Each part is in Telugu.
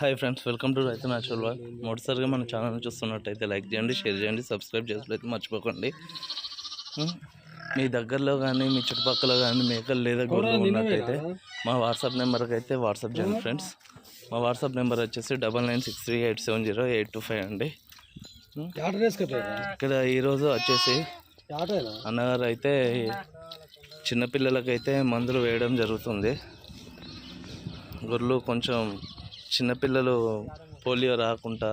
Hi friends welcome to Raithu natural wall మొదటిసారిగా మన ఛానల్ చూస్తున్నట్టయితే లైక్ చేయండి షేర్ చేయండి సబ్స్క్రైబ్ చేసినట్లయితే మర్చిపోకండి? మీ దగ్గరలో కానీ మీ చుట్టుపక్కల కానీ మేకలు లేదా గొర్రెలు ఉన్నట్టయితే మా వాట్సాప్ నెంబర్కి అయితే వాట్సాప్ చేయండి ఫ్రెండ్స్. మా వాట్సాప్ నెంబర్ వచ్చేసి double nine six three eight seven zero eight two five అండి. ఇక్కడ ఈరోజు వచ్చేసి అన్నగారు అయితే చిన్నపిల్లలకైతే మందులు వేయడం జరుగుతుంది. గొర్రెలు కొంచెం చిన్నపిల్లలు పోలియో రాకుండా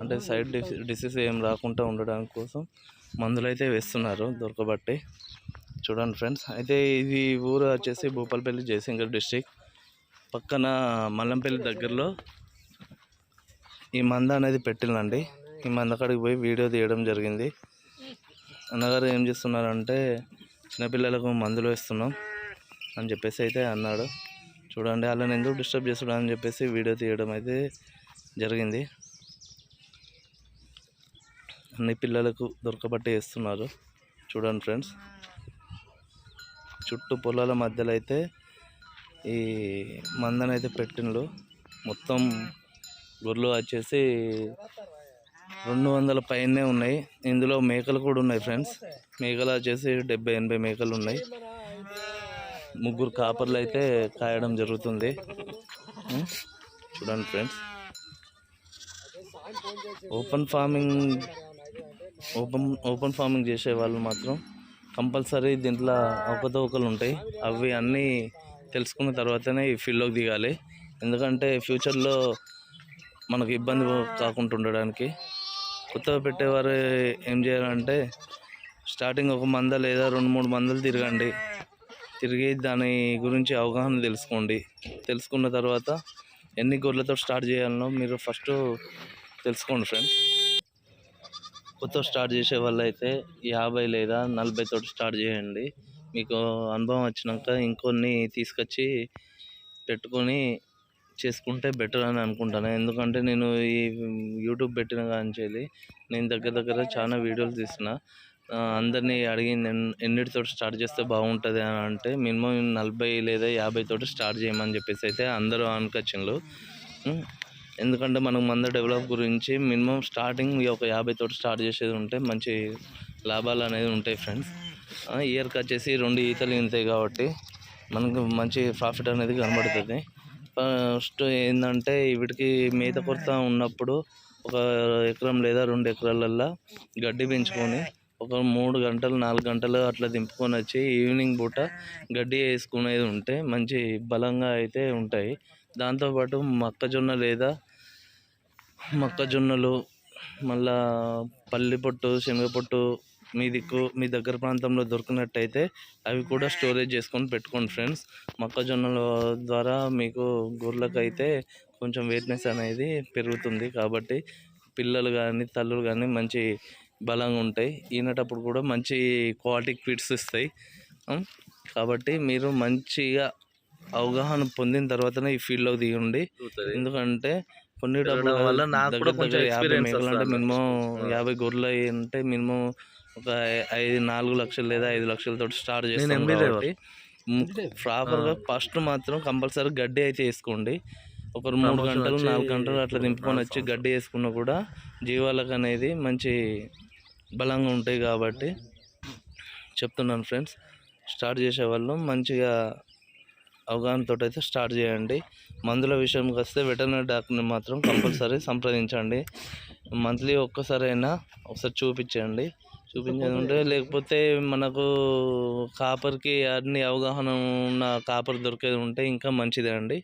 అంటే సైడ్ డిసీజ్ ఏం రాకుండా ఉండడానికి కోసం మందులు అయితే వేస్తున్నారు దొరకబట్టి. చూడండి ఫ్రెండ్స్ అయితే ఇది ఊరు వచ్చేసి భూపాలపల్లి జయశంకర్ డిస్టిక్ పక్కన మల్లంపల్లి దగ్గరలో ఈ మంద అనేది పెట్టిందండి ఈ మంద కాడికి పోయి వీడియో తీయడం జరిగింది. అన్నగారు ఏం చేస్తున్నారంటే చిన్నపిల్లలకు మందులు వేస్తున్నాం అని చెప్పేసి అయితే అన్నాడు. చూడండి వాళ్ళని ఎందుకు డిస్టర్బ్ చేస్తున్నాడు అని చెప్పేసి వీడియో తీయడం అయితే జరిగింది. అన్ని పిల్లలకు దొరకబట్టి వేస్తున్నారు చూడండి ఫ్రెండ్స్. చుట్టూ పొలాల మధ్యలో అయితే ఈ మందనైతే పెట్టిండ్రు. మొత్తం గొర్రెలు వచ్చేసి రెండు వందల పైనే ఉన్నాయి. ఇందులో మేకలు కూడా ఉన్నాయి ఫ్రెండ్స్. మేకలు వచ్చేసి డెబ్బై ఎనభై మేకలు ఉన్నాయి. ముగ్గురు కాపర్లు అయితే కాయడం జరుగుతుంది. చూడండి friends. Open farming open open farming చేసే వాళ్ళు మాత్రం కంపల్సరీ దీంట్లో అవకతవకలు ఉంటాయి. అవి అన్నీ తెలుసుకున్న తర్వాతనే ఈ ఫీల్డ్లోకి దిగాలి. ఎందుకంటే ఫ్యూచర్లో మనకు ఇబ్బంది కాకుండా ఉండడానికి. కొత్తగా పెట్టేవారు ఏం చేయాలంటే స్టార్టింగ్ ఒక మంద లేదా రెండు మూడు మందలు తిరగండి. తిరిగి దాని గురించి అవగాహన తెలుసుకోండి. తెలుసుకున్న తర్వాత ఎన్ని గొర్రెలతో స్టార్ట్ చేయాలనో మీరు ఫస్ట్ తెలుసుకోండి ఫ్రెండ్స్. కొత్త స్టార్ట్ చేసే వాళ్ళు అయితే యాభై లేదా నలభై తోటి స్టార్ట్ చేయండి. మీకు అనుభవం వచ్చినాక ఇంకొన్ని తీసుకొచ్చి పెట్టుకొని చేసుకుంటే బెటర్ అని అనుకుంటాను. ఎందుకంటే నేను ఈ యూట్యూబ్ పెట్టిన కాంచేది నేను దగ్గర దగ్గర చాలా వీడియోలు తీసిన అందరినీ అడిగింది ఎన్- ఎన్నిటితో స్టార్ట్ చేస్తే బాగుంటుంది? అని అంటే మినిమం నలభై లేదా యాభై తోటి స్టార్ట్ చేయమని చెప్పేసి అయితే అందరూ అనుకొచ్చిండ్రు ఎందుకంటే మనం మంద డెవలప్ గురించి మినిమం స్టార్టింగ్ ఒక యాభై తోటి స్టార్ట్ చేసేది ఉంటే మంచి లాభాలు అనేది ఉంటాయి ఫ్రెండ్స్. ఇయర్కి వచ్చేసి రెండు ఈతలు ఇంతాయి కాబట్టి మనకు మంచి ప్రాఫిట్ అనేది కనబడుతుంది. ఫస్ట్ ఏంటంటే వీటికి మేత కొరత ఉన్నప్పుడు ఒక ఎకరం లేదా రెండు ఎకరాలల్లో గడ్డి పెంచుకొని ఒక మూడు గంటలు నాలుగు గంటలు అట్లా దింపుకొని వచ్చి ఈవినింగ్ పూట గడ్డి వేసుకునేది ఉంటే మంచి బలంగా అయితే ఉంటాయి. దాంతోపాటు మొక్కజొన్న లేదా మొక్కజొన్నలు మళ్ళా పల్లి పొట్టు శనగ పొట్టు మీ దిక్కు మీ దగ్గర ప్రాంతంలో దొరికినట్టయితే అవి కూడా స్టోరేజ్ చేసుకొని పెట్టుకోండి ఫ్రెండ్స్. మొక్కజొన్నల ద్వారా మీకు గొర్రెలకు అయితే కొంచెం వెయిట్నెస్ అనేది పెరుగుతుంది కాబట్టి పిల్లలు కానీ తల్లులు కానీ మంచి బలంగా ఉంటాయి ఈనేటప్పుడు కూడా మంచి క్వాలిటీ ఫీడ్స్ ఇస్తాయి? కాబట్టి మీరు మంచిగా అవగాహన పొందిన తర్వాతనే ఈ ఫీల్డ్లోకి దిగండి ఎందుకంటే కొన్నిటప్పుడు వల్ల నాకు కూడా దగ్గర కొంచెం దగ్గర యాభై మేకలు అంటే. మినిమం యాభై గొర్రెలు అయి అంటే మినిమం ఒక ఐదు నాలుగు లక్షలు లేదా ఐదు లక్షలతో స్టార్ట్ చేస్తాం MD driver. కాబట్టి ప్రాపర్గా ఫస్ట్ మాత్రం కంపల్సరీ గడ్డి అయితే వేసుకోండి ఒక మూడు గంటలు నాలుగు గంటలు అట్లా దింపుకొని వచ్చి. గడ్డి వేసుకున్నా కూడా జీవాలకు అనేది మంచి బలంగా ఉంటాయి కాబట్టి చెప్తున్నాను ఫ్రెండ్స్. స్టార్ట్ చేసే వాళ్ళు మంచిగా అవగాహనతో అయితే స్టార్ట్ చేయండి. మందుల విషయంకి వస్తే వెటర్నరీ డాక్టర్ని మాత్రం కంపల్సరీ సంప్రదించండి. మంత్లీ ఒక్కసారైనా ఒకసారి చూపించండి. చూపించేది ఉంటే లేకపోతే మనకు కాపర్కి అన్ని అవగాహన ఉన్న కాపర్ దొరికేది ఉంటే ఇంకా మంచిదే అండి.